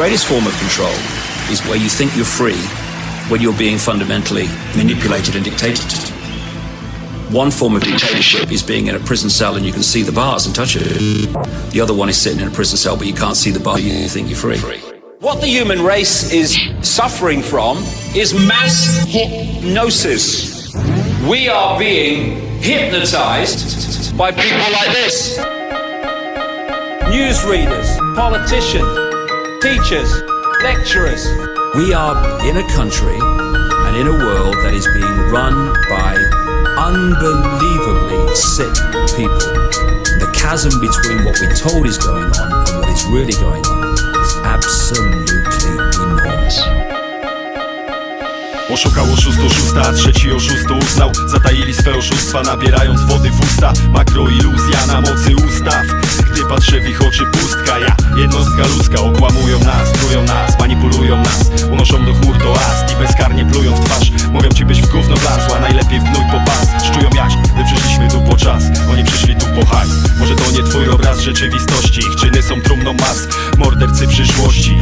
greatest form of control is where you think you're free when you're being fundamentally manipulated and dictated. One form of dictatorship is being in a prison cell and you can see the bars and touch it. The other one is sitting in a prison cell but you can't see the bar, you think you're free. What the human race is suffering from is mass hypnosis. We are being hypnotized by people like this. Newsreaders, politicians, teachers, lecturers. We are in a country and in a world that is being run by unbelievably sick people. The chasm between what we're told is going on and what is really going on Oszukał oszustu szósta, trzeci oszustu uznał. Zataili swe oszustwa, nabierając wody w usta. Makroiluzja na mocy ustaw. Gdy patrzę w ich oczy pustka Ja, jednostka ludzka, okłamują nas Trują nas, manipulują nas. Unoszą do chmur do ast i bezkarnie plują w twarz. Mówią ci byś w gówno wlazła, najlepiej w gnój po pas. Szczują jaźń, my przyszliśmy tu po czas. Oni przyszli tu po hajs. Może to nie twój obraz rzeczywistości. Ich czyny są trumną mas. Mordercy przyszłości,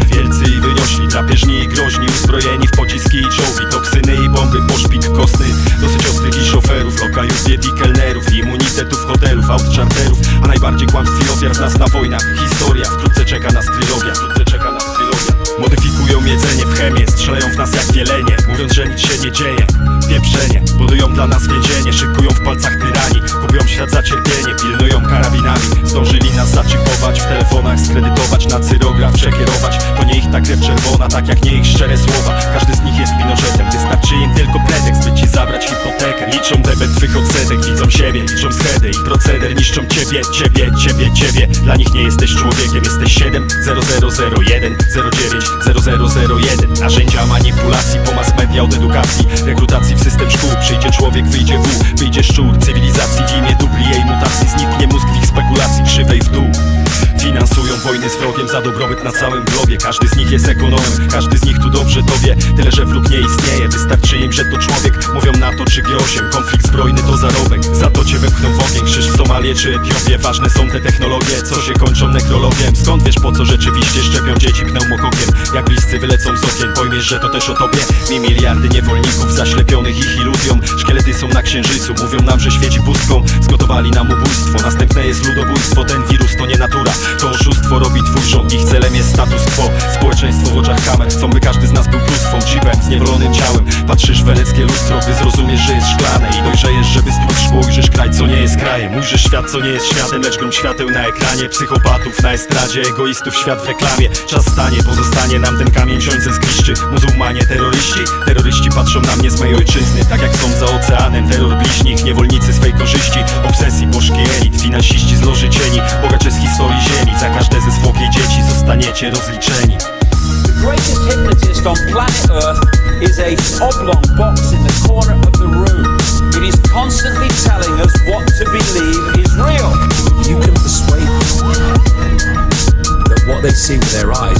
pociski i czołgi Toksyny i bomby, poszpik kostny. Dosyć ostrych i szoferów, lokajów, diet i kelnerów Immunitetów, hotelów, aut czarterów A najbardziej kłamstw i ofiar w nas na wojnach. Historia, wkrótce czeka nas trylogia Wkrótce czeka nas Modyfikują jedzenie w chemię, strzelają w nas jak wielenie Mówiąc, że nic się nie dzieje Pieprzenie, budują dla nas więzienie Szykują w palcach tyranii Kupują świat za cierpienie, pilnują karabinami. Zdążyli nas zaczipować, w telefonach krew czerwona, tak jak nie ich szczere słowa. Każdy z nich jest Pinochetem, wystarczy im tylko pretekst By ci zabrać hipotekę. Liczą debet twych odsetek, widzą siebie, liczą schedy I proceder niszczą ciebie, ciebie, ciebie, ciebie. Dla nich nie jesteś człowiekiem, jesteś 7 0001 09 0001 Narzędzia manipulacji po mass media od edukacji Rekrutacji w system szkół. Przyjdzie człowiek, wyjdzie wół Wyjdzie szczur cywilizacji w imię wojny z wrogiem za dobrobyt na całym globie. Każdy z nich jest ekonomem, każdy z nich tu dobrze to wie Tyle, że wróg nie istnieje, wystarczy im, że to człowiek. Mówią na to czy G8, konflikt zbrojny to zarobek Za to cię wepchną w ogień, krzyż w Somalię czy Etiopię Ważne są te technologie, co się kończą nekrologiem. Skąd wiesz po co rzeczywiście szczepią dzieci pneumokokiem Jak bliscy wylecą z okien, pojmiesz, że to też o tobie. Mi miliardy niewolników zaślepionych ich iluzją Szkielety są na księżycu, mówią nam, że świeci pustką Zgotowali nam ubóstwo, następne jest ludobójstwo. Ten wirus to nie natura, to oszustwo robi twój rząd. Ich celem jest status quo, społeczeństwo w oczach kamer. Chcą by każdy z nas był pluskwo, chipem, zniewolonym ciałem. Patrzysz w weneckie lustro, gdy zrozumiesz, że jest szklane. I dojrzejesz, żeby stłuc szkło, ujrzysz kraj, co nie jest krajem. Ujrzysz świat, co nie jest światem, lecz grom świateł na ekranie. Psychopatów na estradzie, egoistów świat w reklamie. Czas stanie, pozostanie nam ten kamień wziąć zgliszczy Muzułmanie, terroryści, terroryści patrzą na mnie z mojej ojczyzny. Tak jak są za oceanem, terror bliźnich, niewolnicy swej korzyści. Obsesji, bożki elit, finansiści z loży cieni Bogacze z historii ziemi, za każde ze zwłokiej dzieci zostaniecie rozliczeni The greatest hypnotist on planet Earth is a oblong box in the corner of the room. It is constantly telling us what to believe is real. You can persuade them that what they see with their eyes